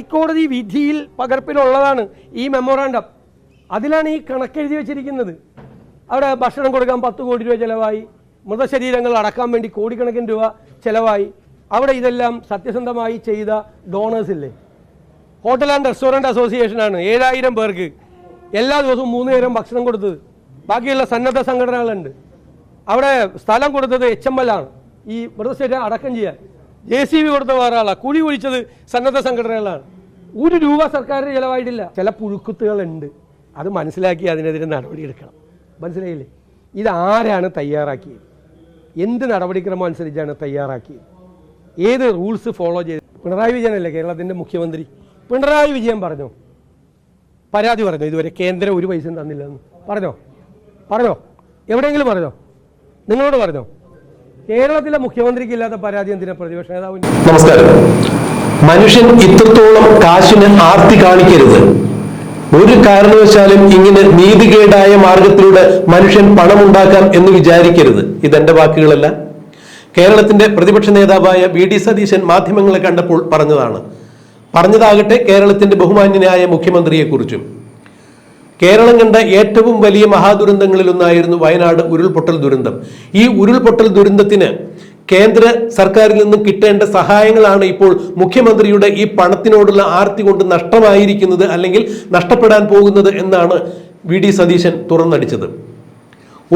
ഹൈക്കോടതി വിധിയിൽ പകർപ്പിലുള്ളതാണ് ഈ മെമ്മോറാണ്ടം. അതിലാണ് ഈ കണക്കെഴുതി വെച്ചിരിക്കുന്നത്. അവിടെ ഭക്ഷണം കൊടുക്കാൻ പത്ത് കോടി രൂപ ചിലവായി മൃതശരീരങ്ങൾ അടക്കാൻ വേണ്ടി കോടിക്കണക്കിന് രൂപ ചിലവായി. അവിടെ ഇതെല്ലാം സത്യസന്ധമായി ചെയ്ത ഡോണേഴ്സ് ഇല്ലേ? ഹോട്ടൽ ആൻഡ് റെസ്റ്റോറന്റ് അസോസിയേഷനാണ് ഏഴായിരം പേർക്ക് എല്ലാ ദിവസവും മൂന്ന് നേരം ഭക്ഷണം കൊടുത്തത്. ബാക്കിയുള്ള സന്നദ്ധ സംഘടനകളുണ്ട്. അവിടെ സ്ഥലം കൊടുത്തത് എച്ച് എം എൽ ആണ്. ഈ മൃതശരീരം അടക്കം ചെയ്യാൻ. ജെ സി ബി കൊടുത്ത വേറെ കുഴി കുഴിച്ചത് സന്നദ്ധ സംഘടനകളാണ്. ഒരു രൂപ സർക്കാരിന് ചിലവായിട്ടില്ല. ചില പുഴുക്കുത്തുകളുണ്ട്. അത് മനസ്സിലാക്കി അതിനെതിരെ നടപടിയെടുക്കണം മനസ്സിലായില്ലേ? ഇതാരാണ് തയ്യാറാക്കിയത്? എന്ത് നടപടിക്രമം അനുസരിച്ചാണ് തയ്യാറാക്കിയത്? ഏത് റൂൾസ് ഫോളോ ചെയ്ത്? പിണറായി വിജയൻ വിജയനല്ലേ കേരളത്തിന്റെ മുഖ്യമന്ത്രി? പിണറായി വിജയൻ പറഞ്ഞു? പരാതി പറഞ്ഞു? ഇതുവരെ കേന്ദ്രം ഒരു പൈസയും തന്നില്ലെന്ന്. പറഞ്ഞോ? പറഞ്ഞോ? എവിടെയെങ്കിലും പറഞ്ഞോ? നിങ്ങളോട് പറഞ്ഞോ? കേരളത്തിലെ മുഖ്യമന്ത്രിക്ക് ഇല്ലാത്ത പരാതി എന്തിനാ പ്രതിപക്ഷ നേതാവിന്? നമസ്കാരം. മനുഷ്യൻ ഇത്രത്തോളം കാശിന് ആർത്തി കാണിക്കരുത്. ഒരു കാരണവശാലും ഇങ്ങനെ നീതികേടായ മാർഗത്തിലൂടെ മനുഷ്യൻ പണമുണ്ടാക്കാം എന്ന് വിചാരിക്കരുത്. ഇതെന്റെ വാക്കുകളല്ല. കേരളത്തിന്റെ പ്രതിപക്ഷ നേതാവായ വി ഡി സതീശൻ മാധ്യമങ്ങളെ കണ്ടപ്പോൾ പറഞ്ഞതാണ്. പറഞ്ഞതാകട്ടെ കേരളത്തിന്റെ ബഹുമാന്യനായ മുഖ്യമന്ത്രിയെക്കുറിച്ചും. കേരളം കണ്ട ഏറ്റവും വലിയ മഹാദുരന്തങ്ങളിലൊന്നായിരുന്നു വയനാട് ഉരുൾപൊട്ടൽ ദുരന്തം. ഈ ഉരുൾപൊട്ടൽ ദുരന്തത്തിന് കേന്ദ്ര സർക്കാരിൽ നിന്നും കിട്ടേണ്ട സഹായങ്ങളാണ് ഇപ്പോൾ മുഖ്യമന്ത്രിയുടെ ഈ പണത്തിനോടുള്ള ആർത്തി കൊണ്ട് നഷ്ടമായിരിക്കുന്നത് അല്ലെങ്കിൽ നഷ്ടപ്പെടാൻ പോകുന്നത് എന്നാണ് വി ഡി സതീശൻ തുറന്നടിച്ചത്.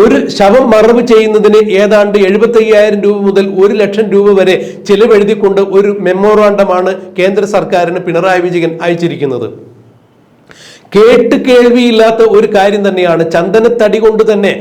ഒരു ശവം മറവ് ചെയ്യുന്നതിന് ഏതാണ്ട് എഴുപത്തി അയ്യായിരം രൂപ മുതൽ ഒരു ലക്ഷം രൂപ വരെ ചിലവെഴുതിക്കൊണ്ട് ഒരു മെമ്മോറാണ്ടമാണ് കേന്ദ്ര സർക്കാരിന് പിണറായി വിജയൻ അയച്ചിരിക്കുന്നത്. കേട്ട് കേൾവിയില്ലാത്ത ഒരു കാര്യം തന്നെയാണ് ചന്ദനത്തടി കൊണ്ട് തന്നെ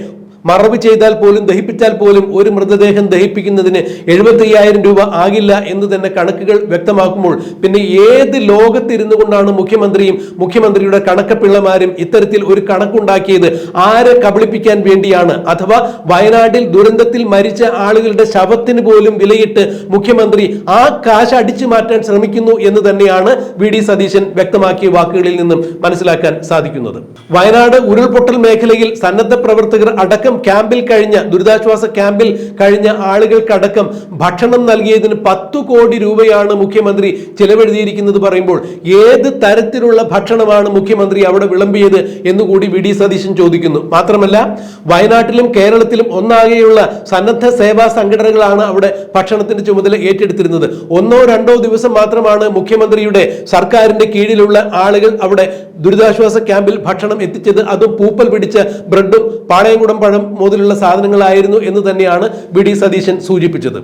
മറവ് ചെയ്താൽ പോലും ദഹിപ്പിച്ചാൽ പോലും ഒരു മൃതദേഹം ദഹിപ്പിക്കുന്നതിന് എഴുപത്തി അയ്യായിരം രൂപ ആകില്ല എന്ന് തന്നെ കണക്കുകൾ വ്യക്തമാക്കുമ്പോൾ പിന്നെ ഏത് ലോകത്തിരുന്നു കൊണ്ടാണ് മുഖ്യമന്ത്രിയും മുഖ്യമന്ത്രിയുടെ കണക്കപ്പിള്ളമാരും ഇത്തരത്തിൽ ഒരു കണക്കുണ്ടാക്കിയത്? ആരെ കബളിപ്പിക്കാൻ വേണ്ടിയാണ്? അഥവാ വയനാട്ടിൽ ദുരന്തത്തിൽ മരിച്ച ആളുകളുടെ ശവത്തിന് പോലും വിലയിട്ട് മുഖ്യമന്ത്രി ആ കാശ് അടിച്ചു മാറ്റാൻ ശ്രമിക്കുന്നു എന്ന് തന്നെയാണ് വി ഡി സതീശൻ വ്യക്തമാക്കിയ വാക്കുകളിൽ നിന്നും മനസ്സിലാക്കാൻ സാധിക്കുന്നത്. വയനാട് ഉരുൾപൊട്ടൽ മേഖലയിൽ സന്നദ്ധ പ്രവർത്തകർ അടക്കം ക്യാമ്പിൽ കഴിഞ്ഞ ദുരിതാശ്വാസ ക്യാമ്പിൽ കഴിഞ്ഞ ആളുകൾക്കടക്കം ഭക്ഷണം നൽകിയതിന് പത്തു കോടി രൂപയാണ് മുഖ്യമന്ത്രി ചിലവെഴുതിയിരിക്കുന്നത് പറയുമ്പോൾ ഏത് തരത്തിലുള്ള ഭക്ഷണമാണ് മുഖ്യമന്ത്രി അവിടെ വിളമ്പിയത് എന്നുകൂടി വി ഡി സതീശൻ ചോദിക്കുന്നു. മാത്രമല്ല വയനാട്ടിലും കേരളത്തിലും ഒന്നാകെയുള്ള സന്നദ്ധ സേവാ സംഘടനകളാണ് അവിടെ ഭക്ഷണത്തിന്റെ ചുമതല ഏറ്റെടുത്തിരുന്നത്. ഒന്നോ രണ്ടോ ദിവസം മാത്രമാണ് മുഖ്യമന്ത്രിയുടെ സർക്കാരിന്റെ കീഴിലുള്ള ആളുകൾ അവിടെ ദുരിതാശ്വാസ ക്യാമ്പിൽ ഭക്ഷണം എത്തിച്ചത്. അതും പൂപ്പൽ പിടിച്ച ബ്രെഡും പാളയംകുടം പഴം മുതലുള്ള സാധനങ്ങളായിരുന്നു എന്ന് തന്നെയാണ് വി ഡി സതീശൻ സൂചിപ്പിച്ചത്.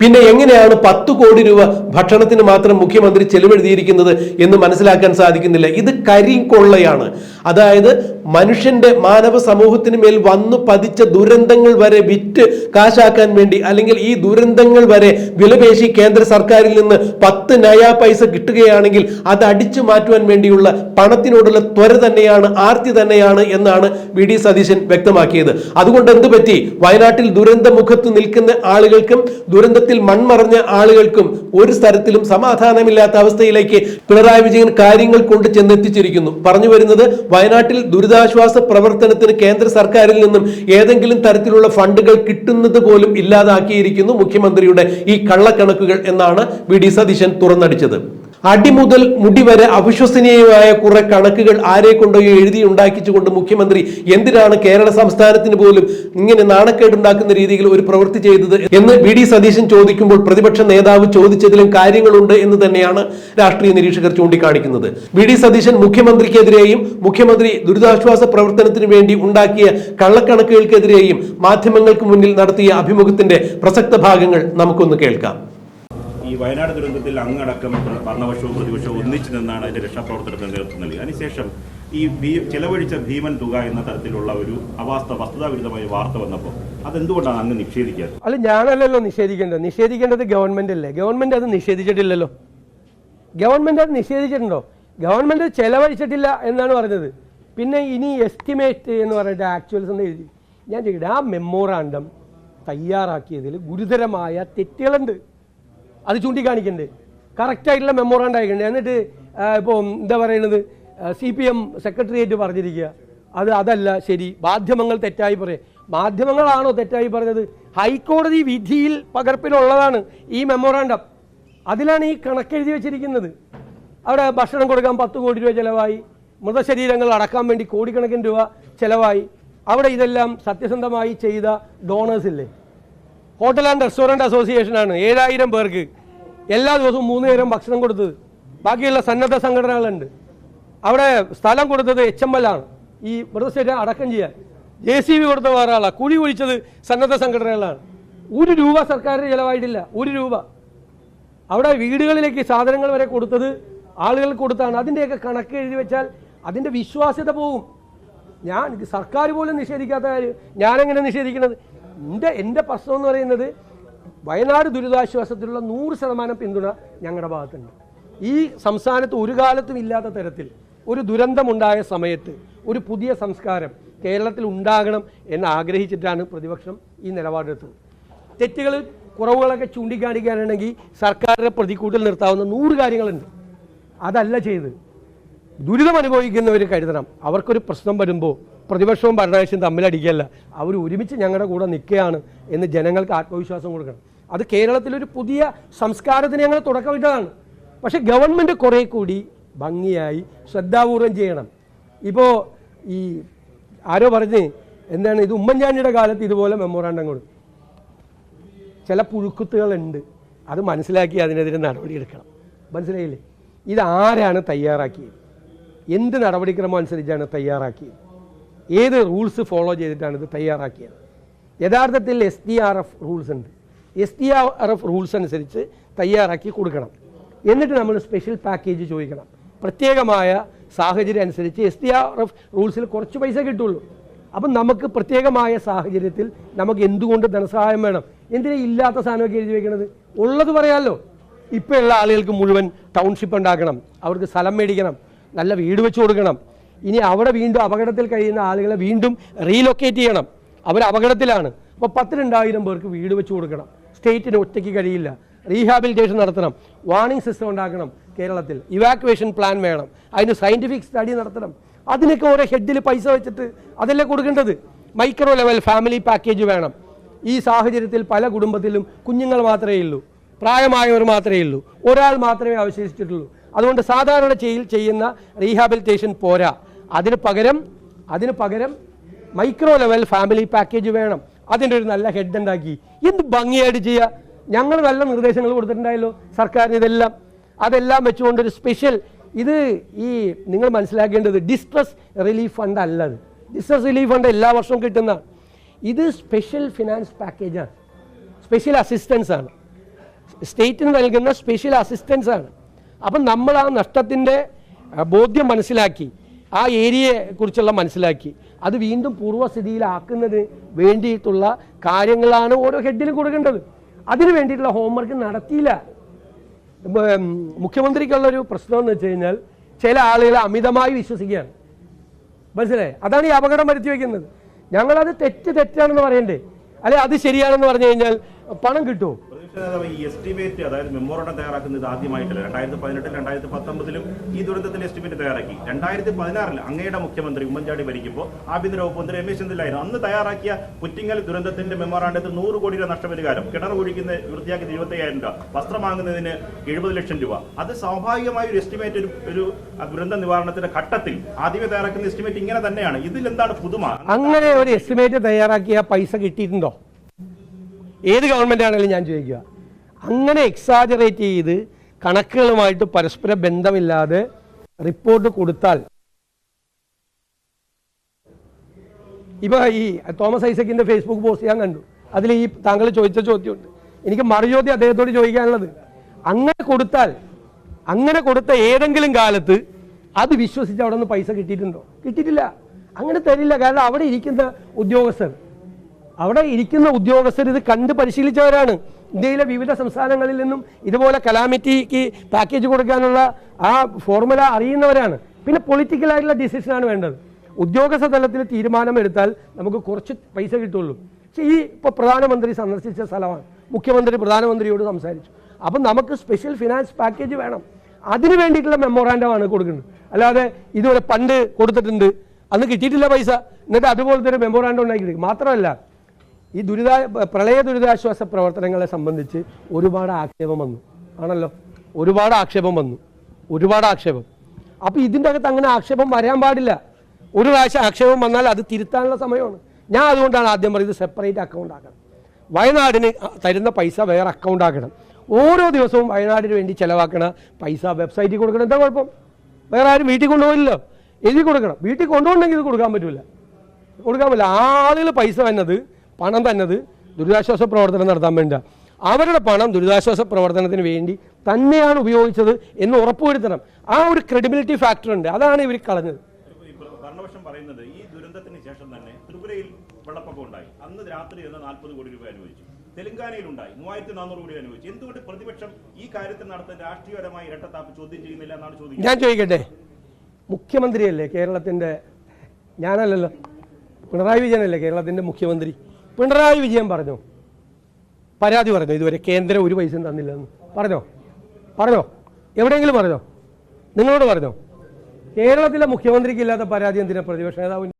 പിന്നെ എങ്ങനെയാണ് പത്ത് കോടി രൂപ ഭക്ഷണത്തിന് മാത്രം മുഖ്യമന്ത്രി ചെലവെഴുതിയിരിക്കുന്നത് എന്ന് മനസ്സിലാക്കാൻ സാധിക്കുന്നില്ല. ഇത് കരിക്കൊള്ളയാണ് അതായത് മനുഷ്യന്റെ മാനവ സമൂഹത്തിന് മേൽ വന്നു പതിച്ച ദുരന്തങ്ങൾ വരെ വിറ്റ് കാശാക്കാൻ വേണ്ടി അല്ലെങ്കിൽ ഈ ദുരന്തങ്ങൾ വരെ വിലപേശി കേന്ദ്ര സർക്കാരിൽ നിന്ന് പത്ത് നയാ പൈസ കിട്ടുകയാണെങ്കിൽ അത് അടിച്ചു മാറ്റുവാൻ വേണ്ടിയുള്ള പണത്തിനോടുള്ള ത്വര തന്നെയാണ് ആർത്തി തന്നെയാണ് എന്നാണ് വി ഡി സതീശൻ വ്യക്തമാക്കിയത്. അതുകൊണ്ട് എന്ത് പറ്റി? വയനാട്ടിൽ ദുരന്ത മുഖത്ത് നിൽക്കുന്ന ആളുകൾക്കും ദുരന്തത്തിൽ മൺമറഞ്ഞ ആളുകൾക്കും ഒരു സ്ഥലത്തിലും സമാധാനമില്ലാത്ത അവസ്ഥയിലേക്ക് പിണറായി വിജയൻ കാര്യങ്ങൾ കൊണ്ട് ചെന്നെത്തിച്ചിരിക്കുന്നു. പറഞ്ഞു വരുന്നത് വയനാട്ടിൽ ദുരിതാശ്വാസ പ്രവർത്തനത്തിന് കേന്ദ്ര സർക്കാരിൽ നിന്നും ഏതെങ്കിലും തരത്തിലുള്ള ഫണ്ടുകൾ കിട്ടുന്നത് പോലും ഇല്ലാതാക്കിയിരിക്കുന്നു മുഖ്യമന്ത്രിയുടെ ഈ കള്ളക്കണക്കുകൾ എന്നാണ് വി ഡി സതീശൻ തുറന്നടിച്ചത്. അടി മുതൽ മുടി വരെ അവിശ്വസനീയമായ കുറെ കണക്കുകൾ ആരെ കൊണ്ടോ എഴുതി ഉണ്ടാക്കിച്ചുകൊണ്ട് മുഖ്യമന്ത്രി എന്തിനാണ് കേരള സംസ്ഥാനത്തിന് പോലും ഇങ്ങനെ നാണക്കേടുണ്ടാക്കുന്ന രീതിയിൽ ഒരു പ്രവൃത്തി ചെയ്തത് എന്ന് വി ഡി സതീശൻ ചോദിക്കുമ്പോൾ പ്രതിപക്ഷ നേതാവ് ചോദിച്ചതിലും കാര്യങ്ങളുണ്ട് എന്ന് തന്നെയാണ് രാഷ്ട്രീയ നിരീക്ഷകർ ചൂണ്ടിക്കാണിക്കുന്നത്. വി ഡി സതീശൻ മുഖ്യമന്ത്രിക്കെതിരെയും മുഖ്യമന്ത്രി ദുരിതാശ്വാസ പ്രവർത്തനത്തിന് വേണ്ടി ഉണ്ടാക്കിയ കള്ളക്കണക്കുകൾക്കെതിരെയും മാധ്യമങ്ങൾക്ക് മുന്നിൽ നടത്തിയ അഭിമുഖത്തിന്റെ പ്രസക്ത ഭാഗങ്ങൾ നമുക്കൊന്ന് കേൾക്കാം. ഈ വയനാട് ദുരന്തത്തിൽ അങ്ങടക്കം ഭരണപക്ഷവും പ്രതിപക്ഷവും ഒന്നിച്ചു നിന്നാണ് അതിന്റെ രക്ഷാപ്രവർത്തനത്തിന് നേതൃത്വം നൽകിയത്. അതിനുശേഷം ഈ ഭീ ചെലവഴിച്ച ഭീമൻ തുക എന്ന തരത്തിലുള്ള ഒരു അവാസ്ത വസ്തുതാവിരുദ്ധമായ വാർത്ത വന്നപ്പോൾ അതെന്തുകൊണ്ടാണ് അങ്ങ് നിഷേധിക്കാത്തത് അല്ല ഞാനല്ലല്ലോ നിഷേധിക്കേണ്ടത്. നിഷേധിക്കേണ്ടത് ഗവൺമെന്റ് അല്ലേ? ഗവൺമെന്റ് അത് നിഷേധിച്ചിട്ടില്ലല്ലോ. ഗവൺമെന്റ് അത് നിഷേധിച്ചിട്ടുണ്ടോ? ഗവൺമെന്റ് ചെലവഴിച്ചിട്ടില്ല എന്നാണ് പറഞ്ഞത്. പിന്നെ ഇനി എസ്റ്റിമേറ്റ് എന്ന് പറഞ്ഞിട്ട് ആക്ച്വൽസ് എന്ന് എഴുതി. ഞാൻ ചോദിക്കട്ടെ ആ മെമ്മോറാണ്ടം തയ്യാറാക്കിയതിൽ ഗുരുതരമായ തെറ്റുകളുണ്ട്. അത് ചൂണ്ടിക്കാണിക്കണ്ടേ. കറക്റ്റായിട്ടുള്ള മെമ്മോറാണ്ട് അയക്കണ്ടേ എന്നിട്ട് ഇപ്പോൾ എന്താ പറയണത്? സി പി എം സെക്രട്ടേറിയറ്റ് പറഞ്ഞിരിക്കുക. അത് അതല്ല ശരി. മാധ്യമങ്ങൾ തെറ്റായി പറയും. മാധ്യമങ്ങളാണോ തെറ്റായി പറഞ്ഞത്? ഹൈക്കോടതി വിധിയിൽ പകർപ്പിലുള്ളതാണ് ഈ മെമ്മോറാണ്ടം അതിലാണ് ഈ കണക്കെഴുതി വെച്ചിരിക്കുന്നത്. അവിടെ ഭക്ഷണം കൊടുക്കാൻ പത്ത് കോടി രൂപ ചിലവായി. മൃതശരീരങ്ങൾ അടക്കാൻ വേണ്ടി കോടിക്കണക്കിന് രൂപ ചിലവായി. അവിടെ ഇതെല്ലാം സത്യസന്ധമായി ചെയ്ത ഡോണേഴ്സ് ഇല്ലേ? ഹോട്ടൽ ആൻഡ് റെസ്റ്റോറന്റ് അസോസിയേഷനാണ് ഏഴായിരം പേർക്ക് എല്ലാ ദിവസവും മൂന്ന് നേരം ഭക്ഷണം കൊടുത്തത്. ബാക്കിയുള്ള സന്നദ്ധ സംഘടനകളുണ്ട്. അവിടെ സ്ഥലം കൊടുത്തത് എച്ച് എം എൽ ആണ്. ഈ മൃതശരീരം അടക്കം ചെയ്യാൻ. ജെ സി ബി കൊടുത്ത വേറെ ആളാണ് കുഴി കുഴിച്ചത് സന്നദ്ധ സംഘടനകളാണ്. ഒരു രൂപ സർക്കാരിന് ചിലവായിട്ടില്ല. ഒരു രൂപ. അവിടെ വീടുകളിലേക്ക് സാധനങ്ങൾ വരെ കൊടുത്തത് ആളുകൾ കൊടുത്താണ്. അതിന്റെയൊക്കെ കണക്ക് എഴുതി വെച്ചാൽ അതിന്റെ വിശ്വാസ്യത പോവും. ഞാൻ സർക്കാർ പോലും നിഷേധിക്കാത്ത കാര്യം. ഞാനെങ്ങനെ നിഷേധിക്കുന്നത് എന്റെ എന്റെ പ്രശ്നം എന്ന് പറയുന്നത് വയനാട് ദുരിതാശ്വാസത്തിലുള്ള നൂറ് ശതമാനം പിന്തുണ ഞങ്ങളുടെ ഭാഗത്തുണ്ട്. ഈ സംസ്ഥാനത്ത് ഒരു കാലത്തും ഇല്ലാത്ത തരത്തിൽ ഒരു ദുരന്തമുണ്ടായ സമയത്ത് ഒരു പുതിയ സംസ്കാരം കേരളത്തിൽ ഉണ്ടാകണം എന്ന് ആഗ്രഹിച്ചിട്ടാണ് പ്രതിപക്ഷം ഈ നിലപാടെടുത്തത്. തെറ്റുകൾ കുറവുകളൊക്കെ ചൂണ്ടിക്കാണിക്കാനാണെങ്കിൽ സർക്കാരിനെ പ്രതിക്കൂട്ടിൽ നിർത്താവുന്ന നൂറ് കാര്യങ്ങളുണ്ട്. അതല്ല ചെയ്ത് ദുരിതം അനുഭവിക്കുന്നവർ കരുതണം. അവർക്കൊരു പ്രശ്നം വരുമ്പോൾ പ്രതിപക്ഷവും ഭരണകക്ഷിയും തമ്മിലടിക്കല്ല അവർ ഒരുമിച്ച് ഞങ്ങളുടെ കൂടെ നിൽക്കുകയാണ് എന്ന് ജനങ്ങൾക്ക് ആത്മവിശ്വാസം കൊടുക്കണം. അത് കേരളത്തിലൊരു പുതിയ സംസ്കാരത്തിന് ഞങ്ങൾ തുടക്കമിട്ടതാണ് പക്ഷേ ഗവൺമെന്റ് കുറേ കൂടി ഭംഗിയായി ശ്രദ്ധാപൂർവം ചെയ്യണം. ഇപ്പോൾ ഈ ആരോ പറഞ്ഞ് എന്താണ് ഇത് ഉമ്മൻചാണ്ടിയുടെ കാലത്ത് ഇതുപോലെ മെമ്മോറാണ്ടം കൊടുക്കും ചില പുഴുക്കുത്തുകളുണ്ട്. അത് മനസ്സിലാക്കി അതിനെതിരെ നടപടിയെടുക്കണം മനസ്സിലായില്ലേ? ഇതാരാണ് തയ്യാറാക്കിയത്? എന്ത് നടപടിക്രമം അനുസരിച്ചാണ് തയ്യാറാക്കിയത്? ഏത് റൂൾസ് ഫോളോ ചെയ്തിട്ടാണ് ഇത് തയ്യാറാക്കിയത്? യഥാർത്ഥത്തിൽ S D R F rules ഉണ്ട്. S D R F rules അനുസരിച്ച് തയ്യാറാക്കി കൊടുക്കണം. എന്നിട്ട് നമ്മൾ സ്പെഷ്യൽ പാക്കേജ് ചോദിക്കണം. പ്രത്യേകമായ സാഹചര്യം അനുസരിച്ച് എസ് ഡി ആർ എഫ് റൂൾസിൽ കുറച്ച് പൈസ കിട്ടുള്ളൂ. അപ്പം നമുക്ക് പ്രത്യേകമായ സാഹചര്യത്തിൽ നമുക്ക് എന്തുകൊണ്ട് ധനസഹായം വേണം? എന്തിനാ ഇല്ലാത്ത സാധനമൊക്കെ എഴുതി വെക്കണത്? ഉള്ളത് പറയാമല്ലോ ഇപ്പോഴുള്ള ആളുകൾക്ക് മുഴുവൻ ടൗൺഷിപ്പ് ഉണ്ടാക്കണം. അവർക്ക് സ്ഥലം മേടിക്കണം. നല്ല വീട് വെച്ച് കൊടുക്കണം. ഇനി അവിടെ വീണ്ടും അപകടത്തിൽ കഴിയുന്ന ആളുകളെ വീണ്ടും റീലൊക്കേറ്റ് ചെയ്യണം. അവർ അപകടത്തിലാണ്. അപ്പോൾ പത്ത് രണ്ടായിരം പേർക്ക് വീട് വെച്ച് കൊടുക്കണം. സ്റ്റേറ്റിന് ഒറ്റയ്ക്ക് കഴിയില്ല. റീഹാബിലിറ്റേഷൻ നടത്തണം. വാർണിംഗ് സിസ്റ്റം ഉണ്ടാക്കണം കേരളത്തിൽ. ഇവാക്വേഷൻ പ്ലാൻ വേണം. അതിന് സയന്റിഫിക് സ്റ്റഡി നടത്തണം. അതിനൊക്കെ ഓരോ ഹെഡിൽ പൈസ വെച്ചിട്ട് അതല്ലേ കൊടുക്കേണ്ടത്? മൈക്രോ ലെവൽ ഫാമിലി പാക്കേജ് വേണം. ഈ സാഹചര്യത്തിൽ പല കുടുംബത്തിലും കുഞ്ഞുങ്ങൾ മാത്രമേ ഉള്ളൂ. പ്രായമായവർ മാത്രമേ ഉള്ളൂ. ഒരാൾ മാത്രമേ അവശേഷിച്ചിട്ടുള്ളൂ. അതുകൊണ്ട് സാധാരണ ചെയ്യുന്ന റീഹാബിലിറ്റേഷൻ പോരാ. അതിന് പകരം അതിന് പകരം മൈക്രോ ലെവൽ ഫാമിലി പാക്കേജ് വേണം. അതിന്റെ ഒരു നല്ല ഹെഡ് ഉണ്ടാക്കി. എന്ത് ഭംഗിയായിട്ട് ചെയ്യുക ഞങ്ങൾ നല്ല നിർദ്ദേശങ്ങൾ കൊടുത്തിട്ടുണ്ടായല്ലോ സർക്കാരിന് ഇതെല്ലാം. അതെല്ലാം വെച്ചുകൊണ്ട് ഒരു സ്പെഷ്യൽ ഇത് ഈ നിങ്ങൾ മനസ്സിലാക്കേണ്ടത് ഡിസ്ട്രസ് റിലീഫ് ഫണ്ട് അല്ലത്. ഡിസ്ട്രസ് റിലീഫ് ഫണ്ട് എല്ലാ വർഷവും കിട്ടുന്ന. ഇത് സ്പെഷ്യൽ ഫിനാൻസ് പാക്കേജാണ് സ്പെഷ്യൽ അസിസ്റ്റൻസ് ആണ്. സ്റ്റേറ്റിന് നൽകുന്ന സ്പെഷ്യൽ അസിസ്റ്റൻസ് ആണ്. അപ്പം നമ്മൾ ആ നഷ്ടത്തിന്റെ ബോധ്യം മനസ്സിലാക്കി. ആ ഏരിയയെ കുറിച്ചുള്ള മനസ്സിലാക്കി. അത് വീണ്ടും പൂർവസ്ഥിതിയിലാക്കുന്നതിന് വേണ്ടിയിട്ടുള്ള കാര്യങ്ങളാണ് ഓരോ ഹെഡിനും കൊടുക്കേണ്ടത്. അതിന് വേണ്ടിയിട്ടുള്ള ഹോംവർക്ക് നടത്തിയില്ല. മുഖ്യമന്ത്രിക്കുള്ളൊരു പ്രശ്നം എന്ന് വെച്ച് കഴിഞ്ഞാൽ ചില ആളുകൾ അമിതമായി വിശ്വസിക്കുകയാണ്. മനസ്സിലായി? അതാണ് ഈ അപകടം വരുത്തി വെക്കുന്നത്. ഞങ്ങളത് തെറ്റ് തെറ്റാണെന്ന് പറയണ്ടേ? അല്ലെ അത് ശരിയാണെന്ന് പറഞ്ഞു കഴിഞ്ഞാൽ പണം കിട്ടുമോ ഈ എസ്റ്റിമേറ്റ് അതായത് മെമ്മോറണ്ടം തയ്യാറാക്കുന്നത് ആദ്യമായിട്ടല്ല. രണ്ടായിരത്തി പതിനെട്ടിൽ രണ്ടായിരത്തി പത്തൊമ്പതിലും ഈ ദുരന്തത്തിന്റെ എസ്റ്റിമേറ്റ് തയ്യാറാക്കി. രണ്ടായിരത്തി പതിനാറിൽ അങ്ങയുടെ മുഖ്യമന്ത്രി ഉമ്മൻചാണ്ടി ഭരിക്കുമ്പോൾ ആഭ്യന്തര വകുപ്പ് മന്ത്രി രമേശ് ചെന്നിത്തലായിരുന്നു അന്ന് തയ്യാറാക്കിയ പുറ്റിങ്ങൽ ദുരന്തത്തിന്റെ മെമ്മോറാണ്ടത്തിൽ നൂറ് കോടി രൂപ നഷ്ടപരിഹാരം കിണർ കുഴിക്കുന്ന വൃത്തിയാക്കി ഇരുപത്തയ്യായിരം രൂപ വസ്ത്രം വാങ്ങുന്നതിന് എഴുപത് ലക്ഷം രൂപ. അത് സ്വാഭാവികമായ ഒരു എസ്റ്റിമേറ്റ് ഒരു ഒരു ദുരന്ത നിവാരണത്തിന്റെ ഘട്ടത്തിൽ ആദ്യമേ തയ്യാറാക്കുന്ന എസ്റ്റിമേറ്റ് ഇങ്ങനെ തന്നെയാണ്. ഇതിൽ എന്താണ് പുതുമ അങ്ങനെ ഒരു എസ്റ്റിമേറ്റ് തയ്യാറാക്കിയ പൈസ കിട്ടിയിട്ടുണ്ടോ? ഏത് ഗവൺമെന്റ് ആണെങ്കിലും ഞാൻ ചോദിക്കുക. അങ്ങനെ എക്സാജറേറ്റ് ചെയ്ത് കണക്കുകളുമായിട്ട് പരസ്പര ബന്ധമില്ലാതെ റിപ്പോർട്ട് കൊടുത്താൽ ഇപ്പൊ ഈ തോമസ് ഐസക്കിന്റെ ഫേസ്ബുക്ക് പോസ്റ്റ് ഞാൻ കണ്ടു. അതിൽ ഈ താങ്കൾ ചോദിച്ച ചോദ്യമുണ്ട്. എനിക്ക് മറുചോദ്യം അദ്ദേഹത്തോട് ചോദിക്കാനുള്ളത്. അങ്ങനെ കൊടുത്താൽ അങ്ങനെ കൊടുത്ത ഏതെങ്കിലും കാലത്ത് അത് വിശ്വസിച്ച് അവിടെ നിന്ന് പൈസ കിട്ടിയിട്ടുണ്ടോ? കിട്ടിയിട്ടില്ല. അങ്ങനെ തരില്ല. കാരണം അവിടെ ഇരിക്കുന്ന ഉദ്യോഗസ്ഥർ അവിടെ ഇരിക്കുന്ന ഉദ്യോഗസ്ഥർ ഇത് കണ്ട് പരിശീലിച്ചവരാണ്. ഇന്ത്യയിലെ വിവിധ സംസ്ഥാനങ്ങളിൽ നിന്നും ഇതുപോലെ കലാമിറ്റിക്ക് പാക്കേജ് കൊടുക്കാനുള്ള ആ ഫോർമുല അറിയുന്നവരാണ്. പിന്നെ പൊളിറ്റിക്കലായിട്ടുള്ള ഡിസിഷനാണ് വേണ്ടത്. ഉദ്യോഗസ്ഥ തലത്തിൽ തീരുമാനമെടുത്താൽ നമുക്ക് കുറച്ച് പൈസ കിട്ടുള്ളൂ. പക്ഷേ ഈ ഇപ്പോൾ പ്രധാനമന്ത്രി സന്ദർശിച്ച സ്ഥലമാണ്. മുഖ്യമന്ത്രി പ്രധാനമന്ത്രിയോട് സംസാരിച്ചു. അപ്പം നമുക്ക് സ്പെഷ്യൽ ഫിനാൻസ് പാക്കേജ് വേണം. അതിന് വേണ്ടിയിട്ടുള്ള മെമ്മോറാൻഡമാണ് കൊടുക്കുന്നത്. അല്ലാതെ ഇതുവരെ പണ്ട് കൊടുത്തിട്ടുണ്ട്. അന്ന് കിട്ടിയിട്ടില്ല പൈസ. എന്നിട്ട് അതുപോലത്തെ ഒരു മെമ്മോറാൻഡം ഉണ്ടാക്കി മാത്രമല്ല ഈ ദുരിതാ പ്രളയ ദുരിതാശ്വാസ പ്രവർത്തനങ്ങളെ സംബന്ധിച്ച് ഒരുപാട് ആക്ഷേപം വന്നു. ആണല്ലോ? ഒരുപാട് ആക്ഷേപം വന്നു. ഒരുപാട് ആക്ഷേപം. അപ്പോൾ ഇതിന്റെ അകത്ത് അങ്ങനെ ആക്ഷേപം വരാൻ പാടില്ല. ഒരു പ്രാവശ്യം ആക്ഷേപം വന്നാൽ അത് തിരുത്താനുള്ള സമയമാണ്. ഞാൻ അതുകൊണ്ടാണ് ആദ്യം പറയുന്നത് സെപ്പറേറ്റ് അക്കൗണ്ട് ആക്കണം. വയനാടിന് തരുന്ന പൈസ വേറെ അക്കൗണ്ട് ആക്കണം. ഓരോ ദിവസവും വയനാടിന് വേണ്ടി ചിലവാക്കണ പൈസ വെബ്സൈറ്റിൽ കൊടുക്കണം. എന്താ കുഴപ്പം? വേറെ ആരും വീട്ടിൽ കൊണ്ടുപോയില്ലല്ലോ. എഴുതി കൊടുക്കണം. വീട്ടിൽ കൊണ്ടുപോകണമെങ്കിൽ ഇത് കൊടുക്കാൻ പറ്റില്ല കൊടുക്കാൻ പറ്റില്ല. ആളുകൾ പൈസ തന്നത് പണം തന്നത് ദുരിതാശ്വാസ പ്രവർത്തനം നടത്താൻ വേണ്ട അവരുടെ പണം ദുരിതാശ്വാസ പ്രവർത്തനത്തിന് വേണ്ടി തന്നെയാണ് ഉപയോഗിച്ചത് എന്ന് ഉറപ്പുവരുത്തണം. ആ ഒരു ക്രെഡിബിലിറ്റി ഫാക്ടർ ഉണ്ട്. അതാണ് ഇവർ കളഞ്ഞത്. ഈ ഭ- ഭരണപക്ഷം പറയുന്നത് ഈ ദുരന്തത്തിന് ശേഷം തന്നെ ത്രിപുരയിൽ വെള്ളപ്പൊക്കം ഉണ്ടായി. അന്ന് രാത്രി എന്ന് നാൽപ്പത് കോടി രൂപ അനുവദിച്ചു. തെലങ്കാനയിൽ ഉണ്ടായി. മൂവായിരത്തി നാനൂറ് കോടി അനുവദിച്ചു. എന്തുകൊണ്ട് പ്രതിപക്ഷം ഈ കാര്യത്തിൽ രാഷ്ട്രീയപരമായ ഇരട്ടത്താപ്പ് ചോദ്യം ചെയ്യുന്നില്ല എന്നാണ് ചോദിക്കുന്നത്? ഞാൻ ചോദിക്കട്ടെ? മുഖ്യമന്ത്രിയല്ലേ കേരളത്തിന്റെ ഞാനല്ലല്ലോ. പിണറായി വിജയനല്ലേ കേരളത്തിന്റെ മുഖ്യമന്ത്രി? പിണറായി വിജയൻ പറഞ്ഞു? പരാതി പറഞ്ഞു? ഇതുവരെ കേന്ദ്രം ഒരു പൈസയും തന്നില്ലെന്ന്. പറഞ്ഞോ? പറഞ്ഞോ? എവിടെയെങ്കിലും പറഞ്ഞോ? നിങ്ങളോട് പറഞ്ഞോ? കേരളത്തിലെ മുഖ്യമന്ത്രിക്ക് ഇല്ലാത്ത പരാതി എന്തിനാ പ്രതിപക്ഷ നേതാവിന്?